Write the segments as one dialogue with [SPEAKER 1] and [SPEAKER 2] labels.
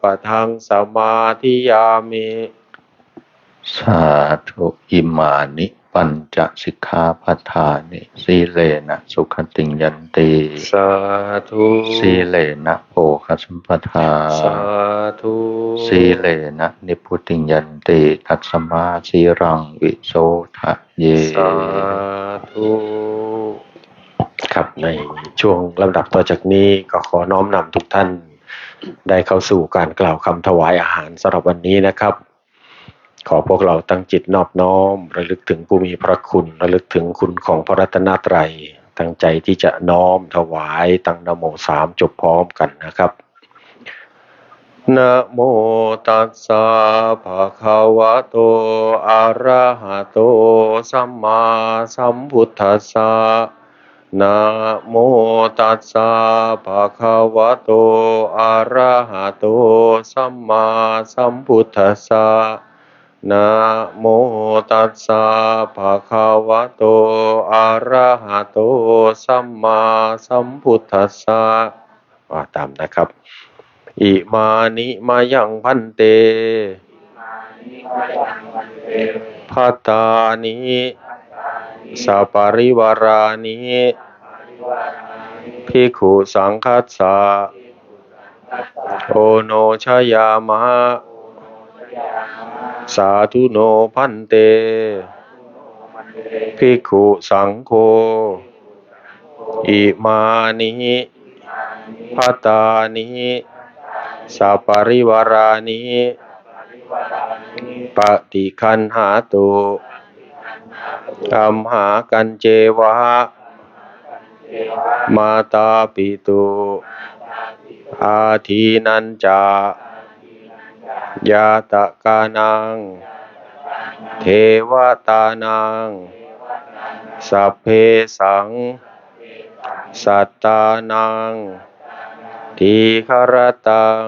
[SPEAKER 1] ปะทังสมาธิยามิ
[SPEAKER 2] สาธุอิมานิ ปัญจสิกขาปัฏฐานิสีเลนะสุขติงยันติ
[SPEAKER 1] สาธุ
[SPEAKER 2] สีเลนะโภคสัมปทา
[SPEAKER 1] สาธุ
[SPEAKER 2] สีเลนะนิพุติงยันติทัสมาสีรังวิโสทะเย
[SPEAKER 1] สาธุครับในช่วงลำดับต่อจากนี้ก็ขอน้อมนำทุกท่าน ได้เข้าสู่การกล่าวคำถวายอาหารสำหรับวันนี้นะครับ ขอพวกเราตั้งจิตนอบน้อม ระลึกถึงผู้มีพระคุณ ระลึกถึงคุณของพระรัตนตรัย ตั้งใจที่จะน้อมถวายตั้งนโมสามจบพร้อมกันนะครับนะโมตัสสะภะคะวะโต อะระหะโต สัมมาสัมพุทธัสสะ นะโมตัสสะภะคะวะโต อะระหะโต สัมมาสัมพุทธัสสะนะโมตัสสะภะคะวะโต อะระหะโต สัมมาสัมพุทธัสสะว่าตามนะครับ อิมานิมายังพันเตพัตตานิ สัปริวารานิภิกขุสังคัสสะโอโนชยามะสาธุโนพันเตภิกขุสังโฆอิมานิพัตตานิสัปริวารานิปฏิคันหาตุ อัมหากันเจวะ มาตาปิตุอาทีนันจายาตะกานัง เทวตานัง สัพเพสัง สัตตานัง ทีคารตัง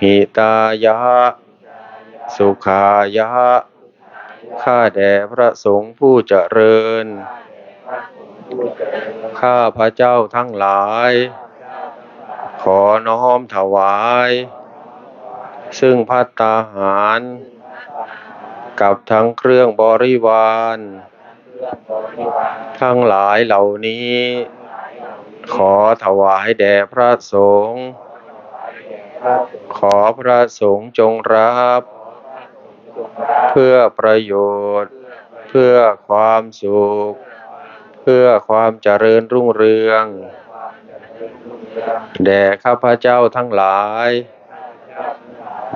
[SPEAKER 1] หิตายะ สุขายะ ข้าแด่พระสงฆ์ผู้เจริญ ข้าพระเจ้าทั้งหลาย ขอน้อมถวาย ซึ่งพัตตาหาร กับทั้งเครื่องบริวาร ทั้งหลายเหล่านี้ ขอถวายแด่พระสงฆ์ขอพระสงฆ์จงรับ เพื่อประโยชน์ เพื่อความสุข เพื่อความเจริญรุ่งเรือง แด่ข้าพเจ้าทั้งหลาย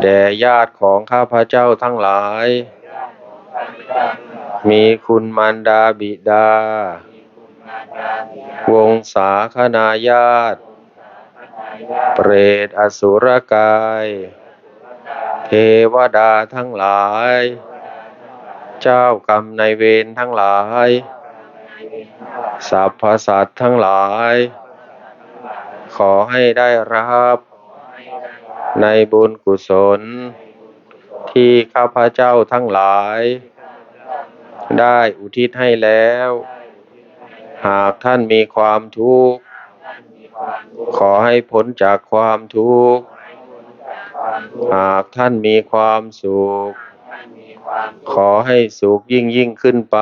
[SPEAKER 1] แด่ญาติของข้าพเจ้าทั้งหลาย มีคุณมารดาบิดา วงศาคณาญาติ เปรตอสุรกาย เทวดาทั้งหลาย เจ้ากรรมในายเวรทั้งหลายสรรพสัตว์ทั้งหลาย ขอให้ได้รับในบุญกุศล ที่ข้าพเจ้าทั้งหลาย ได้อุทิศให้แล้ว หากท่านมีความทุกข์ ขอให้พ้นจากความทุกข์ หากท่านมีความสุข ขอให้สุขยิ่งยิ่งขึ้นไป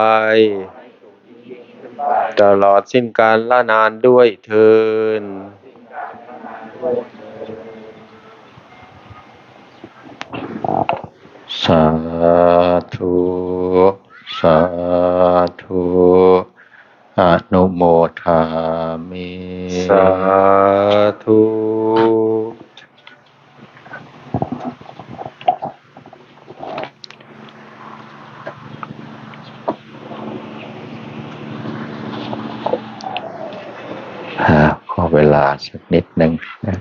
[SPEAKER 1] ตลอดสิ้นกาลละนานด้วยเทิน
[SPEAKER 2] สาธุสาธุอนุโมทามิ
[SPEAKER 1] สาธุ
[SPEAKER 2] อ่าขอเว ลาสักนิดหนึ่งนะ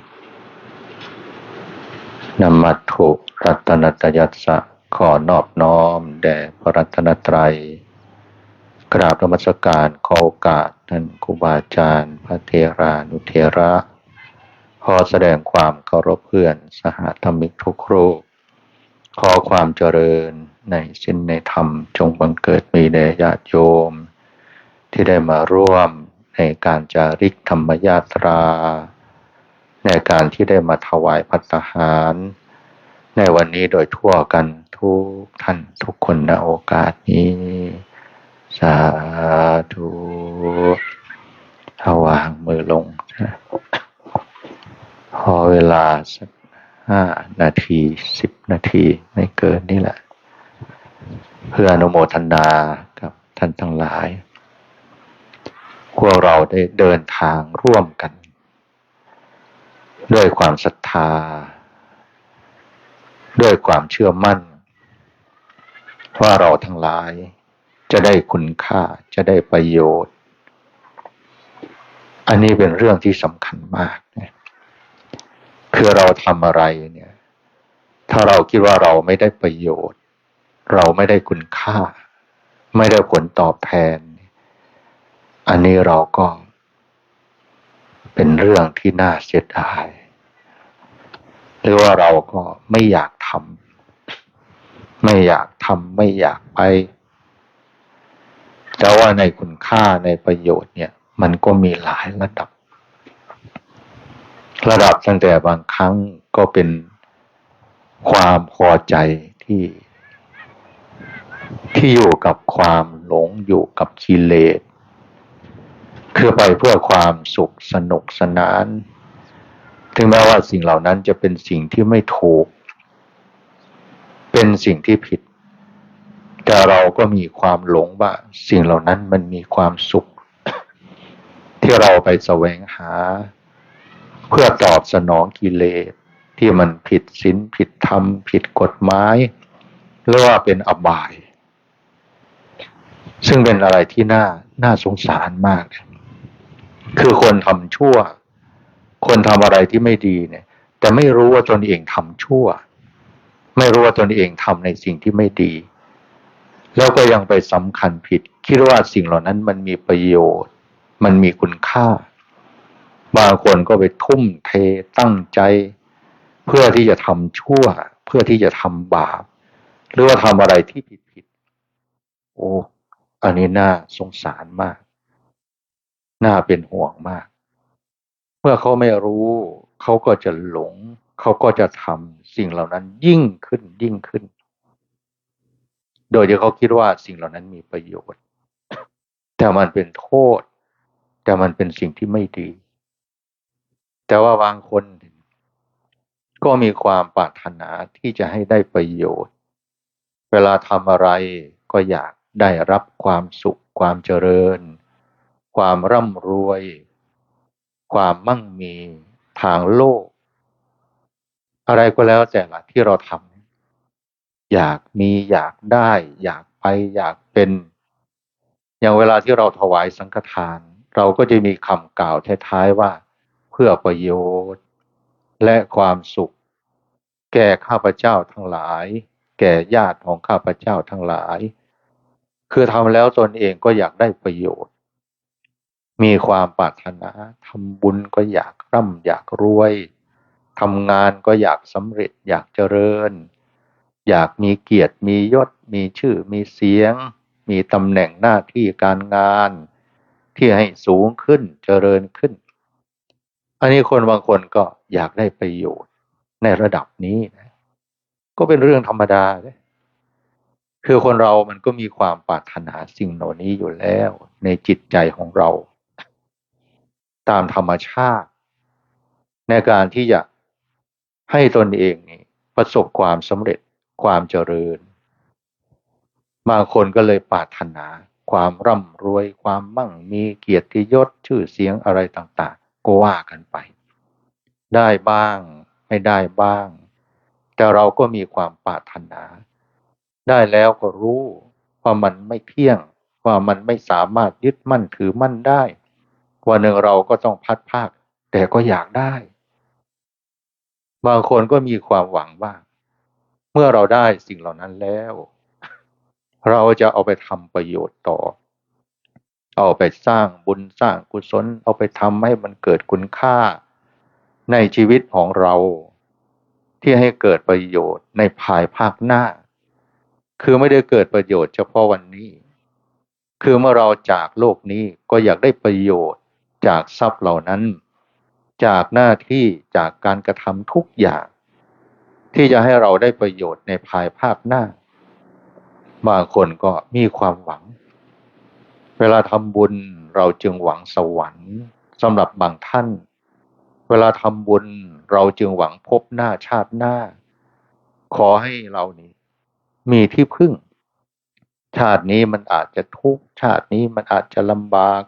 [SPEAKER 2] นมัตถุรัตนตยัสสะขอนอบน้อม แด่พระรัตนตรัย กราบนมัสการขอโอกาสท่านครูบาอาจารย์ พระเทรานุเทระ ขอแสดงความเคารพเพื่อนสหธรรมิกทุกรูปขอความเจริญในสิ้นในธรรมจงบังเกิดมีแด่ญาติโยม ที่ได้มาร่วม ในการจาริกธรรมยาตรา ในการที่ได้มาถวายพัตหาร ในวันนี้โดยทั่วกันทุกท่านทุกคนณโอกาสนี้ สาธุเอาวางมือลง พอเวลาสักห้านาทีสิบนาทีไม่เกินนี่แหละ เพื่ออนุโมทนากับท่านทั้งหลาย พวกเราได้เดินทางร่วมกัน ด้วยความศรัทธา ด้วยความเชื่อมั่น ว่าเราทั้งหลายจะได้คุณค่าจะได้ประโยชน์ อันนี้เป็นเรื่องที่สำคัญมากนะคือเราทำอะไรเนี่ย ถ้าเราคิดว่าเราไม่ได้ประโยชน์ เราไม่ได้คุณค่า ไม่ได้ผลตอบแทน อันนี้เราก็เป็นเรื่องที่น่าเสียดายหรือว่าเราก็ไม่อยากทำไม่อยากทำไม่อยากไป แต่ว่าในคุณค่าในประโยชน์เนี่ย มันก็มีหลายระดับ ระดับตั้งแต่บางครั้งก็เป็นความพอใจที่ ที่อยู่กับความหลงอยู่กับกิเลส คือไปเพื่อความสุขสนุกสนาน ถึงแม้ว่าสิ่งเหล่านั้นจะเป็นสิ่งที่ไม่ถูก เป็นสิ่งที่ผิด แต่เราก็มีความหลงว่าสิ่งเหล่านั้นมันมีความสุข ที่เราไปแสวงหา เพื่อตอบสนองกิเลสที่มันผิดศีลผิดธรรม ผิดกฎหมายหรือว่าเป็นอบาย ซึ่งเป็นอะไรที่น่าน่าสงสารมาก คือคนทำชั่ว คนทำอะไรที่ไม่ดีเนี่ย แต่ไม่รู้ว่าตนเองทำชั่ว ไม่รู้ว่าตนเองทำในสิ่งที่ไม่ดี แล้วก็ยังไปสำคัญผิด คิดว่าสิ่งเหล่านั้นมันมีประโยชน์ มันมีคุณค่า บางคนก็ไปทุ่มเทตั้งใจ เพื่อที่จะทำชั่ว เพื่อที่จะทำบาป หรือว่าทำอะไรที่ผิดผิด โอ้อันนี้น่าสงสารมาก น่าเป็นห่วงมาก เมื่อเขาไม่รู้เขาก็จะหลง เขาก็จะทำสิ่งเหล่านั้นยิ่งขึ้นยิ่งขึ้น โดยที่เขาคิดว่าสิ่งเหล่านั้นมีประโยชน์ แต่มันเป็นโทษ แต่มันเป็นสิ่งที่ไม่ดี แต่ว่าบางคนก็มีความปรารถนาที่จะให้ได้ประโยชน์ เวลาทำอะไรก็อยากได้รับความสุขความเจริญ ความร่ำรวย ความมั่งมีทางโลก อะไรก็แล้วแต่ละที่เราทำอยากมีอยากได้ อยากไปอยากเป็น อย่างเวลาที่เราถวายสังฆทาน เราก็จะมีคำกล่าวท้ายๆว่า เพื่อประโยชน์ และความสุข แก่ข้าพเจ้าทั้งหลาย แก่ญาติของข้าพเจ้าทั้งหลาย คือทำแล้วตนเองก็อยากได้ประโยชน์ มีความปรารถนาทำบุญก็อยากร่ำอยากรวยทำงานก็อยากสำเร็จอยากเจริญ อยากมีเกียรติมียศ มีชื่อมีเสียง มีตำแหน่งหน้าที่การงาน ที่ให้สูงขึ้นเจริญขึ้น อันนี้คนบางคนก็อยากได้ประโยชน์ในระดับนี้นะก็เป็นเรื่องธรรมดาเลยคือคนเรามันก็มีความปรารถนาสิ่งเหล่านี้อยู่แล้วในจิตใจของเรา ตามธรรมชาติ ในการที่จะให้ตนเองนี่ประสบความสำเร็จความเจริญ บางคนก็เลยปรารถนา ความร่ำรวย ความมั่งมีเกียรติยศชื่อเสียงอะไรต่างๆ ก็ว่ากันไป ได้บ้างไม่ได้บ้าง แต่เราก็มีความปรารถนา ได้แล้วก็รู้ว่ามันไม่เที่ยงว่ามันไม่สามารถยึดมั่นถือมั่นได้ วันหนึ่งเราก็ต้องพัดภาค แต่ก็อยากได้ บางคนก็มีความหวังว่า เมื่อเราได้สิ่งเหล่านั้นแล้ว เราจะเอาไปทำประโยชน์ต่อ เอาไปสร้างบุญสร้างกุศล เอาไปทำให้มันเกิดคุณค่า ในชีวิตของเรา ที่ให้เกิดประโยชน์ในภายภาคหน้า คือไม่ได้เกิดประโยชน์เฉพาะวันนี้ คือเมื่อเราจากโลกนี้ก็อยากได้ประโยชน์ จากทรัพย์เหล่านั้น จากหน้าที่จากการกระทำทุกอย่าง ที่จะให้เราได้ประโยชน์ในภายภาคหน้า บางคนก็มีความหวัง เวลาทำบุญเราจึงหวังสวรรค์สำหรับบางท่าน เวลาทำบุญเราจึงหวังพบหน้าชาติหน้า ขอให้เรานี่มีที่พึ่ง ชาตินี้มันอาจจะทุกข์ชาตินี้มันอาจจะลำบาก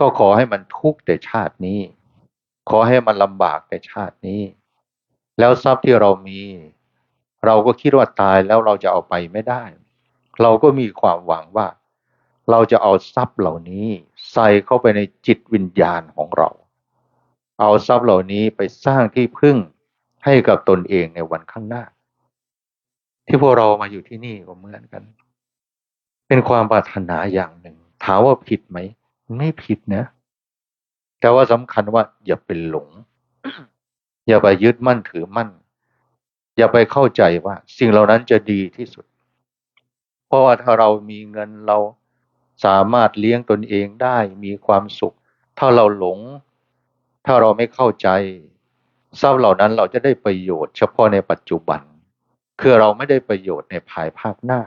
[SPEAKER 2] ก็ขอให้มันทุกข์แต่ชาตินี้ ขอให้มันลำบากแต่ชาตินี้ แล้วทรัพย์ที่เรามี เราก็คิดว่าตายแล้วเราจะเอาไปไม่ได้ เราก็มีความหวังว่า เราจะเอาทรัพย์เหล่านี้ ใส่เข้าไปในจิตวิญญาณของเรา เอาทรัพย์เหล่านี้ไปสร้างที่พึ่งให้กับตนเองในวันข้างหน้า ที่พวกเรามาอยู่ที่นี่ก็เหมือนกัน เป็นความปรารถนาอย่างหนึ่ง ถามว่าผิดไหม ไม่ผิดนะ แต่ว่าสำคัญว่า อย่าเป็นหลง อย่าไปยึดมั่นถือมั่น อย่าไปเข้าใจว่า สิ่งเหล่านั้นจะดีที่สุด เพราะว่าถ้าเรามีเงินเราสามารถเลี้ยงตนเองได้มีความสุข ถ้าเราหลง ถ้าเราไม่เข้าใจทรัพย์เหล่านั้นเราจะได้ประโยชน์เฉพาะในปัจจุบัน คือเราไม่ได้ประโยชน์ในภายภาคหน้า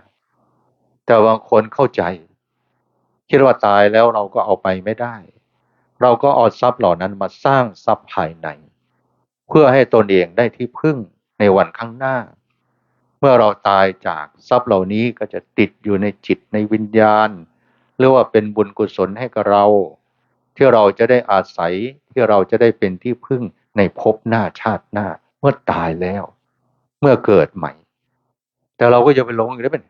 [SPEAKER 2] แต่บางคนเข้าใจ คิดว่าตายแล้วเราก็เอาไปไม่ได้ เราก็เอาทรัพย์เหล่านั้นมาสร้างทรัพย์ภายใน เพื่อให้ตนเองได้ที่พึ่งในวันข้างหน้า เมื่อเราตายจากทรัพย์เหล่านี้ก็จะติดอยู่ในจิตในวิญญาณหรือว่าเป็นบุญกุศลให้กับเรา ที่เราจะได้อาศัยที่เราจะได้เป็นที่พึ่งในภพหน้าชาติหน้า เมื่อตายแล้ว เมื่อเกิดใหม่ แต่เราก็จะไปหลงอีกได้เป็น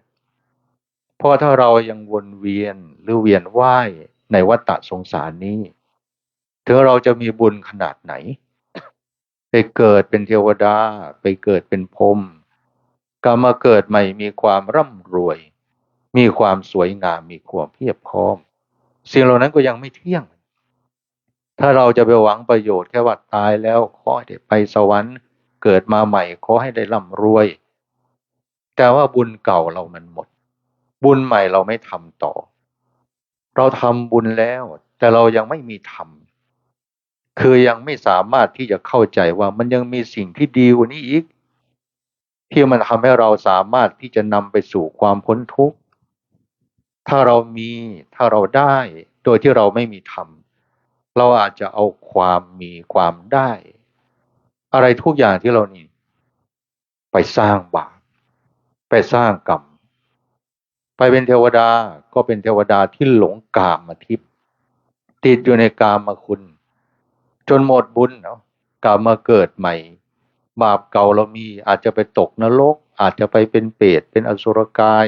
[SPEAKER 2] เพราะถ้าเรายังวนเวียนหรือเวียนว่ายในวัฏฏะสงสารนี้ ถึงเราจะมีบุญขนาดไหน ไปเกิดเป็นเทวดา ไปเกิดเป็นพรมกลับมาเกิดใหม่มีความร่ำรวย มีความสวยงามมีความเพียบพร้อมสิ่งเหล่านั้นก็ยังไม่เที่ยง ถ้าเราจะไปหวังประโยชน์แค่ว่าตายแล้วขอให้ได้ไปสวรรค์ เกิดมาใหม่ขอให้ได้ร่ำรวย แต่ว่าบุญเก่าเรามันหมด บุญใหม่เราไม่ทำต่อ เราทำบุญแล้ว แต่เรายังไม่มีทำคือยังไม่สามารถที่จะเข้าใจว่ามันยังมีสิ่งที่ดีกว่านี้อีก ที่มันทำให้เราสามารถที่จะนำไปสู่ความพ้นทุกข์ ถ้าเรามีถ้าเราได้โดยที่เราไม่มีทำเราอาจจะเอาความมีความได้ อะไรทุกอย่างที่เรานี่ ไปสร้างบาปไปสร้างกรรม ไปเป็นเทวดาก็เป็นเทวดาที่หลงกามมาทิพย์ติดอยู่ในกามมาคุณ จนหมดบุญเนาะกลับมาเกิดใหม่ บาปเก่าเรามีอาจจะไปตกนรก อาจจะไปเป็นเปรตเป็นอสุรกาย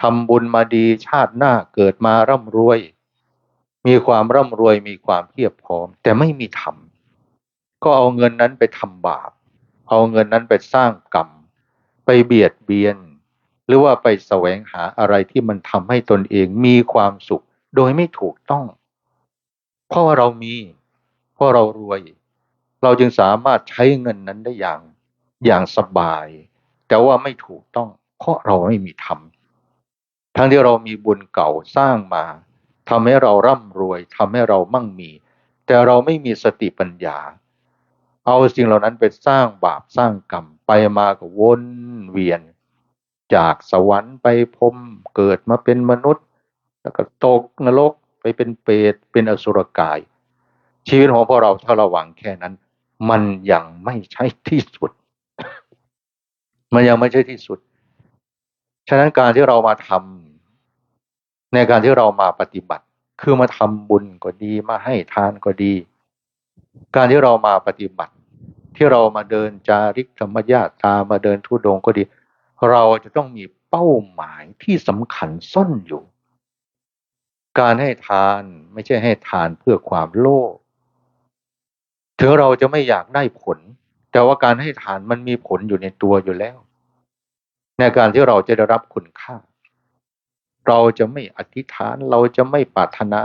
[SPEAKER 2] ทำบุญมาดีชาติหน้าเกิดมาร่ำรวย มีความร่ำรวยมีความเพียบพร้อม แต่ไม่มีธรรมก็เอาเงินนั้นไปทำบาป เอาเงินนั้นไปสร้างกรรม ไปเบียดเบียน หรือว่าไปแสวงหาอะไรที่มันทำให้ตนเองมีความสุข โดยไม่ถูกต้อง เพราะว่าเรามี เพราะเรารวย เราจึงสามารถใช้เงินนั้นได้อย่างอย่างสบาย แต่ว่าไม่ถูกต้อง เพราะเราไม่มีธรรมทั้งที่เรามีบุญเก่าสร้างมาทำให้เราร่ำรวยทำให้เรามั่งมี แต่เราไม่มีสติปัญญา เอาสิ่งเหล่านั้นไปสร้างบาปสร้างกรรมไปมาก็วนเวียน จากสวรรค์ไปพรมเกิดมาเป็นมนุษย์ แล้วก็ตกนรกไปเป็นเปรตเป็นอสุรกาย ชีวิตของพวกเราถ้าเราหวังแค่นั้น มันยังไม่ใช่ที่สุด มันยังไม่ใช่ที่สุด ฉะนั้นการที่เรามาทำในการที่เรามาปฏิบัติ คือมาทำบุญก็ดีมาให้ทานก็ดี การที่เรามาปฏิบัติ ที่เรามาเดินจาริกธรรมญาตามาเดินทุดงก็ดี เราจะต้องมีเป้าหมายที่สำคัญซ่อนอยู่ การให้ทานไม่ใช่ให้ทานเพื่อความโลภถึงเราจะไม่อยากได้ผล แต่ว่าการให้ทานมันมีผลอยู่ในตัวอยู่แล้ว ในการที่เราจะได้รับคุณค่า เราจะไม่อธิษฐานเราจะไม่ปรารถนา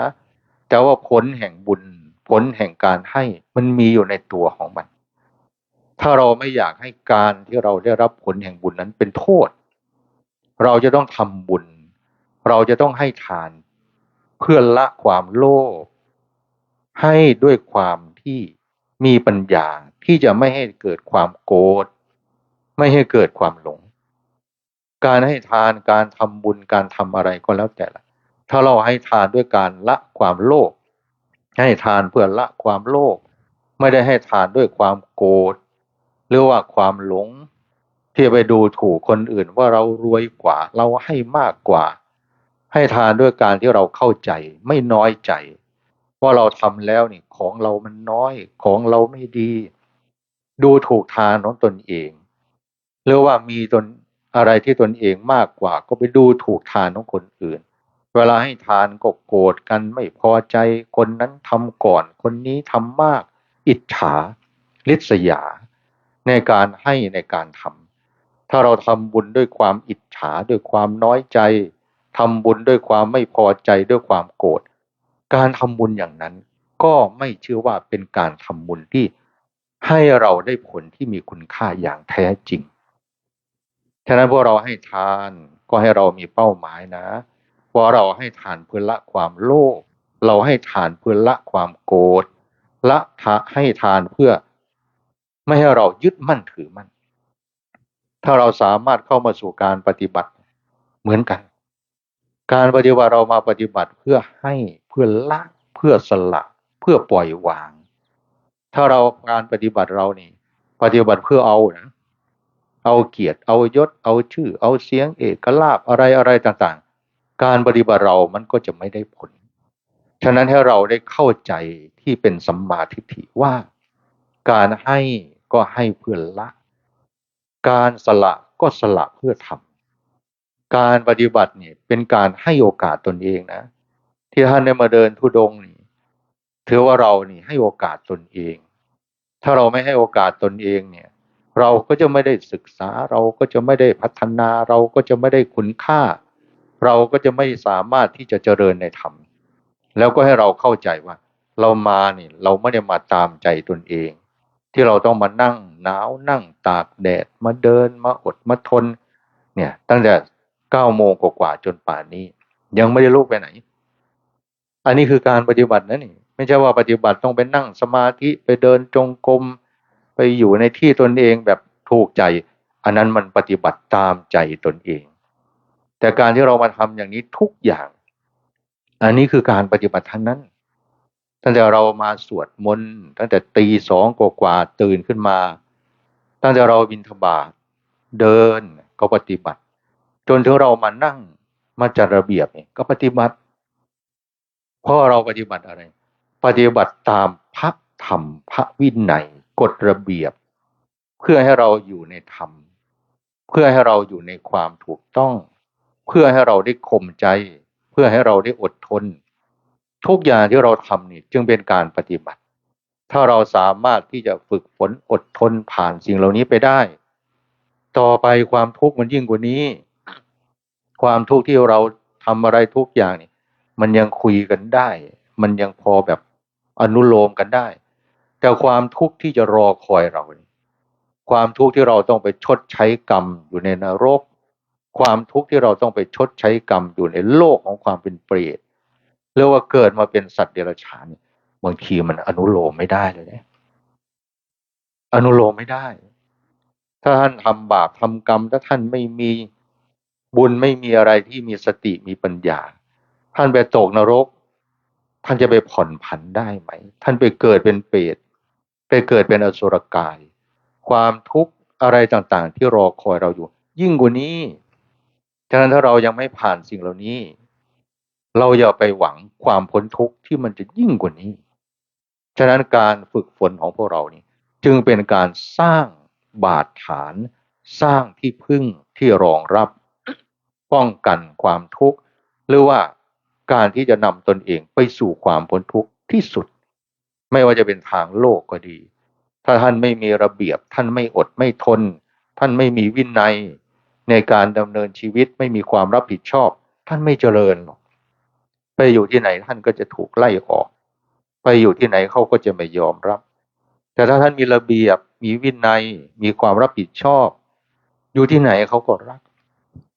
[SPEAKER 2] แต่ว่าผลแห่งบุญผลแห่งการให้มันมีอยู่ในตัวของมัน ถ้าเราไม่อยากให้การที่เราได้รับผลแห่งบุญนั้นเป็นโทษ เราจะต้องทำบุญ เราจะต้องให้ทาน เพื่อละความโลภให้ด้วยความที่มีปัญญาที่จะไม่ให้เกิดความโกรธไม่ให้เกิดความหลง การให้ทานการทำบุญการทำอะไรก็แล้วแต่ละถ้าเราให้ทานด้วยการละความโลภให้ทานเพื่อละความโลภไม่ได้ให้ทานด้วยความโกรธ หรือว่าความหลงที่ไปดูถูกคนอื่นว่าเรารวยกว่า เราให้มากกว่า ให้ทานด้วยการที่เราเข้าใจไม่น้อยใจว่าเราทำแล้วนี่ของเรามันน้อยของเราไม่ดี ดูถูกทานของตนเอง หรือว่ามีตนอะไรที่ตนเองมากกว่า ก็ไปดูถูกทานของคนอื่น เวลาให้ทานก็โกรธกันไม่พอใจ คนนั้นทำก่อน คนนี้ทำมาก อิจฉาริษยา ในการให้ในการทำถ้าเราทำบุญด้วยความอิจฉาด้วยความน้อยใจทำบุญด้วยความไม่พอใจด้วยความโกรธการทำบุญอย่างนั้นก็ไม่เชื่อว่าเป็นการทำบุญที่ให้เราได้ผลที่มีคุณค่าอย่างแท้จริง ฉะนั้นพวกเราให้ทานก็ให้เรามีเป้าหมายนะว่าเราให้ทานเพื่อละความโลภ เราให้ทานเพื่อละความโกรธ ละทะให้ทานเพื่อ ไม่ให้เรายึดมั่นถือมั่น ถ้าเราสามารถเข้ามาสู่การปฏิบัติเหมือนกัน การปฏิบัติเรามาปฏิบัติเพื่อให้เพื่อละเพื่อสละเพื่อปล่อยวาง ถ้าเราการปฏิบัติเรานี่ ปฏิบัติเพื่อเอานะเอาเกียรติเอายศ เอาชื่อ เอาเสียงเอกลาภอะไรอะไรต่างๆ การปฏิบัติเรามันก็จะไม่ได้ผล ฉะนั้นให้เราได้เข้าใจที่เป็นสัมมาทิฏฐิว่า การให้ก็ให้เพื่อละ การสละก็สละเพื่อทำการปฏิบัติเนี่ยเป็นการให้โอกาสตนเองนะ ที่ท่านได้มาเดินทุดงค์นี่ถือว่าเรานี่ให้โอกาสตนเอง ถ้าเราไม่ให้โอกาสตนเองเนี่ย เราก็จะไม่ได้ศึกษา เราก็จะไม่ได้พัฒนา เราก็จะไม่ได้คุณค่า เราก็จะไม่สามารถที่จะเจริญในธรรมแล้วก็ให้เราเข้าใจว่า เรามาเนี่ยเราไม่ได้มาตามใจตนเอง ที่เราต้องมานั่งหนาวนั่งตากแดดมาเดินมาอดมาทน เนี่ยตั้งแต่เก้าโมงกว่าจนป่านนี้ ยังไม่ได้ลุกไปไหน อันนี้คือการปฏิบัตินะนี่ ไม่ใช่ว่าปฏิบัติต้องไปนั่งสมาธิไปเดินจงกรมไปอยู่ในที่ตนเองแบบถูกใจ อันนั้นมันปฏิบัติตามใจตนเอง แต่การที่เรามาทำอย่างนี้ทุกอย่าง อันนี้คือการปฏิบัติทั้งนั้น ตั้งแต่เรามาสวดมนต์ตั้งแต่ตีสองกว่าตื่นขึ้นมา ตั้งแต่เราบินทบาทเดินก็ปฏิบัติ จนถึงเรามานั่งมาจัดระเบียบเนี่ยก็ปฏิบัติ เพราะเราปฏิบัติอะไร ปฏิบัติตามพระธรรมพระวินัยกฎระเบียบ เพื่อให้เราอยู่ในธรรม เพื่อให้เราอยู่ในความถูกต้อง เพื่อให้เราได้ข่มใจ เพื่อให้เราได้อดทน ทุกอย่างที่เราทำนี่จึงเป็นการปฏิบัติ ถ้าเราสามารถที่จะฝึกฝนอดทนผ่านสิ่งเหล่านี้ไปได้ ต่อไปความทุกข์มันยิ่งกว่านี้ ความทุกข์ที่เราทำอะไรทุกอย่างนี่มันยังคุยกันได้ มันยังพอแบบอนุโลมกันได้ แต่ความทุกข์ที่จะรอคอยเรานี่ความทุกข์ที่เราต้องไปชดใช้กรรมอยู่ในนรก ความทุกข์ที่เราต้องไปชดใช้กรรมอยู่ในโลกของความเป็นเปรต หรือว่าเกิดมาเป็นสัตว์เดรัจฉานบางทีมันอนุโลมไม่ได้เลยนะอนุโลมไม่ได้ ถ้าท่านทำบาปทำกรรม ถ้าท่านไม่มีบุญไม่มีอะไรที่มีสติมีปัญญา ท่านไปตกนรก ท่านจะไปผ่อนผันได้ไหม ท่านไปเกิดเป็นเปรตไปเกิดเป็นอสุรกาย ความทุกข์อะไรต่างๆ ที่รอคอยเราอยู่ ยิ่งกว่านี้ฉะนั้นถ้าเรายังไม่ผ่านสิ่งเหล่านี้ เราอย่าไปหวังความพ้นทุกข์ที่มันจะยิ่งกว่านี้ ฉะนั้นการฝึกฝนของพวกเรานี่จึงเป็นการสร้างบาดฐาน สร้างที่พึ่งที่รองรับ ป้องกันความทุกข์ หรือว่าการที่จะนำตนเองไปสู่ความพ้นทุกข์ที่สุด ไม่ว่าจะเป็นทางโลกก็ดี ถ้าท่านไม่มีระเบียบ ท่านไม่อดไม่ทน ท่านไม่มีวินัย ในการดำเนินชีวิตไม่มีความรับผิดชอบ ท่านไม่เจริญหรอก ไปอยู่ที่ไหนท่านก็จะถูกไล่ออก ไปอยู่ที่ไหนเขาก็จะไม่ยอมรับ แต่ถ้าท่านมีระเบียบมีวินัยมีความรับผิดชอบ อยู่ที่ไหนเขาก็รัก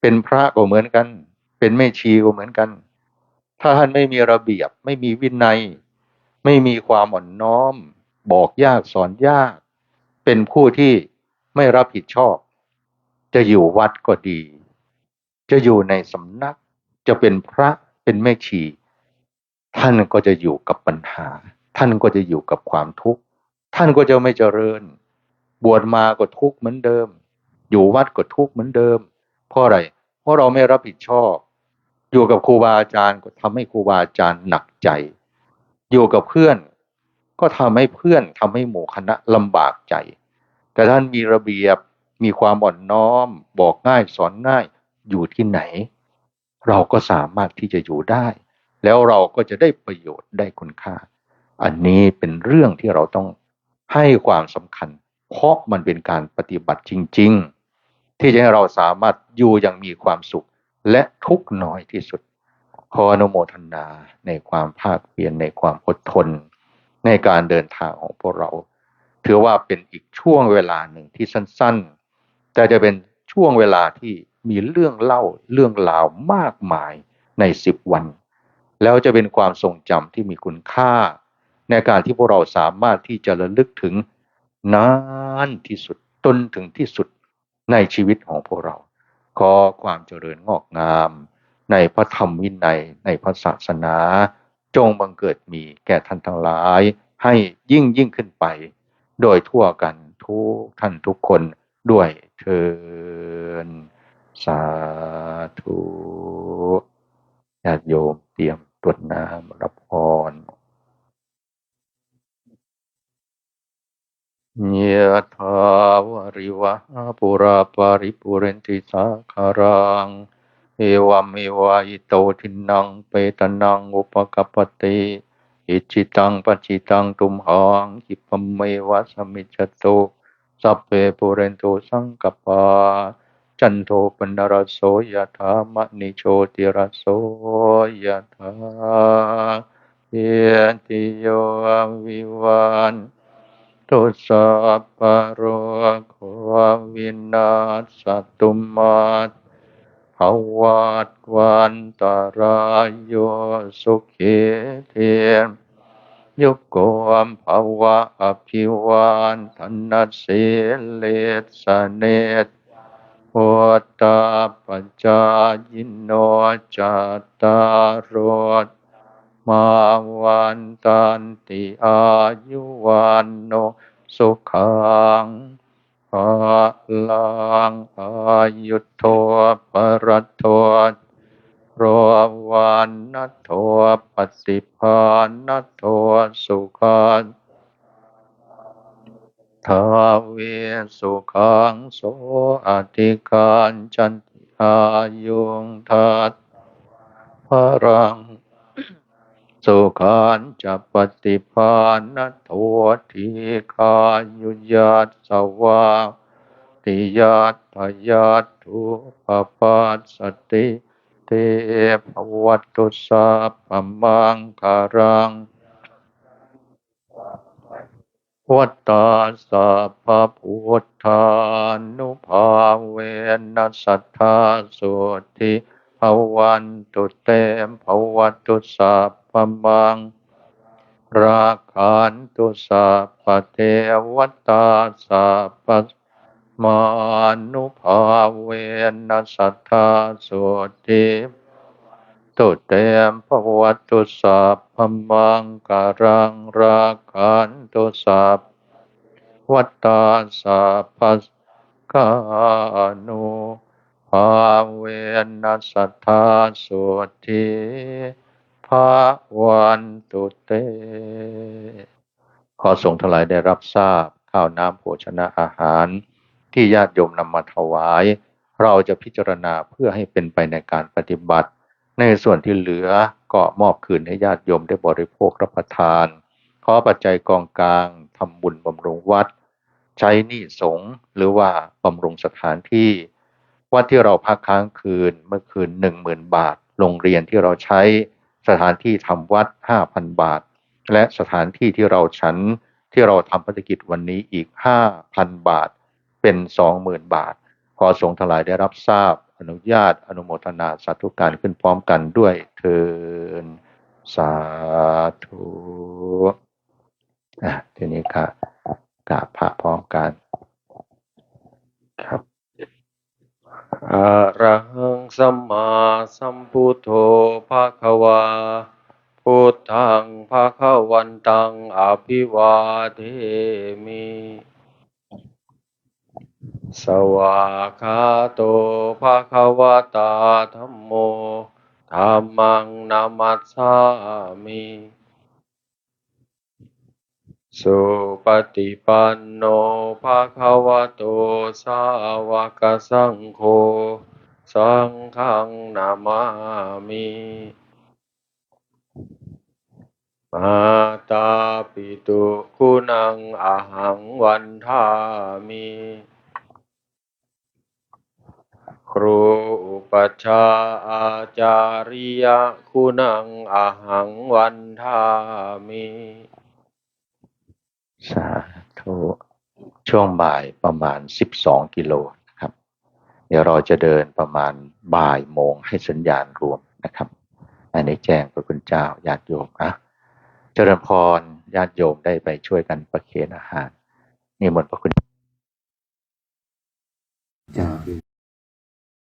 [SPEAKER 2] เป็นพระก็เหมือนกัน เป็นแม่ชีก็เหมือนกัน ถ้าท่านไม่มีระเบียบ ไม่มีวินัย ไม่มีความอ่อนน้อม บอกยากสอนยาก เป็นผู้ที่ไม่รับผิดชอบ จะอยู่วัดก็ดี จะอยู่ในสำนักจะเป็นพระ เป็นแม่ชี ท่านก็จะอยู่กับปัญหา ท่านก็จะอยู่กับความทุกข์ ท่านก็จะไม่เจริญ บวชมาก็ทุกข์เหมือนเดิม อยู่วัดก็ทุกข์เหมือนเดิม เพราะอะไร เพราะเราไม่รับผิดชอบ อยู่กับครูบาอาจารย์ก็ทำให้ครูบาอาจารย์หนักใจ อยู่กับเพื่อน ก็ทำให้เพื่อนทำให้หมู่คณะลำบากใจ แต่ท่านมีระเบียบมีความอ่อนน้อม บอกง่ายสอนง่ายอยู่ที่ไหน เราก็สามารถที่จะอยู่ได้ แล้วเราก็จะได้ประโยชน์ได้คุณค่า อันนี้เป็นเรื่องที่เราต้องให้ความสำคัญ เพราะมันเป็นการปฏิบัติจริง ๆ ที่จะให้เราสามารถอยู่อย่างมีความสุขและทุกน้อยที่สุด ขออนุโมทนาในความภาคเพียรในความอดทน ในการเดินทางของพวกเรา ถือว่าเป็นอีกช่วงเวลาหนึ่งที่สั้นๆ แต่จะเป็นช่วงเวลาที่ มีเรื่องเล่าเรื่องราวมากมายในสิบวัน แล้วจะเป็นความทรงจำที่มีคุณค่า ในการที่พวกเราสามารถที่จะระลึกถึงนานที่สุดจนถึงที่สุดในชีวิตของพวกเรา ขอความเจริญงอกงาม ในพระธรรมวินัยในพระศาสนา จงบังเกิดมีแก่ท่านทั้งหลาย ให้ยิ่งยิ่งขึ้นไป โดยทั่วกันทุกท่านทุกคนด้วยเทิน สาธุญาติโยมเตรียมตรวจน้ำรับพรยะถาวริวะปุราปาริปุเรนติสาคารัง เอวามเอวายโตทินังเปตนังอุปกปปติอิจิตังปจิตังตุมหังกิปะเมวะสมิจจตุสัพเพปุเรนโตสังกปา จันโทปนรสโสยถามณิโชติรสโสยถาเยติโยวิวันตุสัพพะโรโควินาสตุมาตภวัตวันตารายโยสุขีเทียมยุคโกมภาวะอภิวันธนสิเลสเนต โอตาปัจจายโนจัตตารโรมาวันตันติอายุวันโนสุขังภาลังอายุโทปรัตโทโรวันนัทโทปฏิภาณัทโทสุขัน ทาเวสุขังโสอธิการจันติอายุงทัตพรังสุขันจะปฏิภาณโททีคายุยัสสวาติยัตพยัตถุปปัสสติเตภวัตตุสัพพมังคารัง วัตตาสัพพพุทธานุภาเวนัสสัทธาสุติภวันตุเตมภวัตุสัพพมังราคันตุสัพพเทวตาสัพพมานุภาเวนัสสัทธาสุติ ตุเตมภวัตตุสัพพมังการังราคันตุสัพวัตตาสัพพะกานุภาเวนัสทธาสุติภาวันตุเต ขอส่งทั้งหลายได้รับทราบข้าวน้ำโภชนะอาหาร ที่ญาติโยมนำมาถวาย เราจะพิจารณาเพื่อให้เป็นไปในการปฏิบัติ ในส่วนที่เหลือก็มอบคืนให้ญาติโยมได้บริโภครับประทาน ขอปัจจัยกองกลางทำบุญบำรุงวัด ใช้หนี้สงหรือว่าบำรุงสถานที่ วัดที่เราพักค้างคืนเมื่อคืนหนึ่งหมื่นบาท โรงเรียนที่เราใช้สถานที่ทำวัดห้าพันบาท และสถานที่ที่เราฉันที่เราทำภารกิจวันนี้อีกห้าพันบาท เป็นสองหมื่นบาท ขอสงฆ์ทั้งหลายได้รับทราบ อนุญาต อนุโมทนาสาธุการขึ้นพร้อมกันด้วยเทินสาธุอะทีนี้ก็กราบพระพร้อมกัน
[SPEAKER 1] ครับอระหังสัมมาสัมพุทโธภะคะวาพุทธังภะคะวันตังอภิวาเทมิ สวากาโตภะคะวะตาธัมโมธัมมังนามัสสามิสุปฏิปันโนภะคะวะโตสาวกสังโฆสังฆังนามามิมาตาปิตุคุณังอหังวันทามิ ครูอุปชาอาจาริยคุณังอาหังวันทามิ
[SPEAKER 2] สาธุช่วงบ่ายประมาณ 12 กิโลนะครับ เดี๋ยวเราจะเดินประมาณบ่ายโมงให้สัญญาณรวมนะครับ อันนี้แจ้งพระคุณเจ้าญาติโยมอะเจริญพรญาติโยมได้ไปช่วยกันประเคนอาหารนี่หมดพระคุณเจ้า